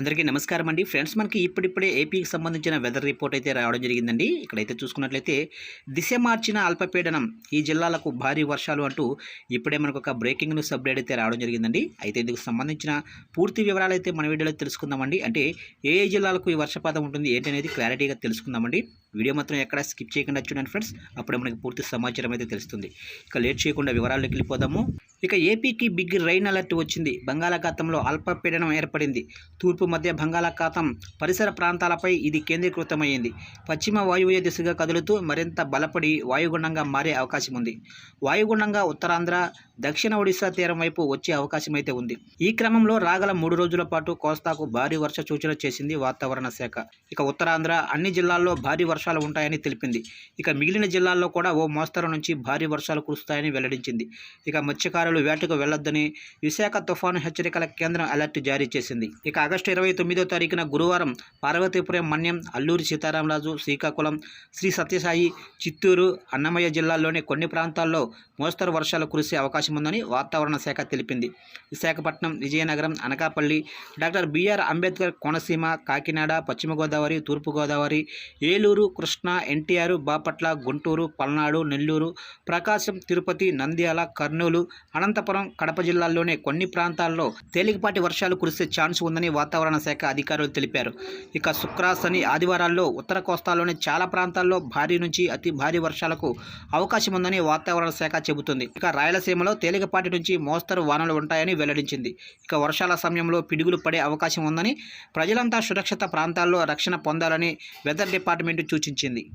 అందరికీ నమస్కారం అండి. ఫ్రెండ్స్ మనకి ఇప్పుడిప్పుడే ఏపీకి సంబంధించిన వెదర్ రిపోర్ట్ అయితే రావడం జరిగిందండి. ఇక్కడైతే చూసుకున్నట్లయితే దిశ మార్చిన అల్పపీడనం ఈ జిల్లాలకు భారీ వర్షాలు అంటూ ఇప్పుడే మనకు ఒక బ్రేకింగ్ న్యూస్ అప్డేట్ అయితే రావడం జరిగిందండి. అయితే ఇందుకు సంబంధించిన పూర్తి వివరాలు అయితే మన వీడియోలో తెలుసుకుందామండి. అంటే ఏ ఏ జిల్లాలకు ఈ వర్షపాతం ఉంటుంది ఏంటి అనేది క్లారిటీగా తెలుసుకుందామండి. వీడియో మాత్రం ఎక్కడ స్కిప్ చేయకుండా చూడండి ఫ్రెండ్స్. అప్పుడే మనకి పూర్తి సమాచారం అయితే తెలుస్తుంది. ఇక లేట్ చేయకుండా వివరాల్లోకి వెళ్ళిపోదాము. ఇక ఏపీకి బిగ్ రైన్ అలర్ట్ వచ్చింది. బంగాళాఖాతంలో అల్పపీడనం ఏర్పడింది. తూర్పు మధ్య బంగాళాఖాతం పరిసర ప్రాంతాలపై ఇది కేంద్రీకృతమైంది. పశ్చిమ వాయువ్య దిశగా కదులుతూ మరింత బలపడి వాయుగుండంగా మారే అవకాశం ఉంది వాయుగుండంగా ఉత్తరాంధ్ర దక్షిణ ఒడిశా తీరం వైపు వచ్చే అవకాశం అయితే ఉంది. ఈ క్రమంలో రాగల మూడు రోజుల పాటు కోస్తాకు భారీ వర్ష సూచన చేసింది వాతావరణ శాఖ. ఇక ఉత్తరాంధ్ర అన్ని జిల్లాల్లో భారీ వర్షాలు ఉంటాయని తెలిపింది. ఇక మిగిలిన జిల్లాల్లో కూడా ఓ మోస్తరు నుంచి భారీ వర్షాలు కురుస్తాయని వెల్లడించింది. ఇక మత్స్యకారులు వేటకు వెళ్ళొద్దని విశాఖ తుఫాను హెచ్చరికల కేంద్రం అలర్ట్ జారీ చేసింది. ఇక ఆగస్టు ఇరవై తొమ్మిదో తారీఖున గురువారం పార్వతీపురం మన్యం అల్లూరి సీతారామరాజు శ్రీకాకుళం శ్రీ సత్యసాయి చిత్తూరు అన్నమయ్య జిల్లాల్లోని కొన్ని ప్రాంతాల్లో మోస్తరు వర్షాలు కురిసే అవకాశం ఉందని వాతావరణ శాఖ తెలిపింది. విశాఖపట్నం విజయనగరం అనకాపల్లి డాక్టర్ బీఆర్ అంబేద్కర్ కోనసీమ కాకినాడ పశ్చిమ గోదావరి తూర్పు గోదావరి ఏలూరు కృష్ణా ఎన్టీఆర్ బాపట్ల గుంటూరు పల్నాడు నెల్లూరు ప్రకాశం తిరుపతి నంద్యాల కర్నూలు అనంతపురం కడప జిల్లాల్లోనే కొన్ని ప్రాంతాల్లో తేలికపాటి వర్షాలు కురిసే ఛాన్స్ ఉందని వాతావరణ శాఖ అధికారులు తెలిపారు. ఇక శుక్ర శని ఆదివారాల్లో ఉత్తర కోస్తాలోని చాలా ప్రాంతాల్లో భారీ నుంచి అతి భారీ వర్షాలకు అవకాశం ఉందని వాతావరణ శాఖ చెబుతుంది. ఇక రాయలసీమలో తేలికపాటి నుంచి మోస్తరు వానలు ఉంటాయని వెల్లడించింది. ఇక వర్షాల సమయంలో పిడుగులు పడే అవకాశం ఉందని ప్రజలంతా సురక్షిత ప్రాంతాల్లో రక్షణ పొందాలని వెదర్ డిపార్ట్మెంట్ సూచించింది.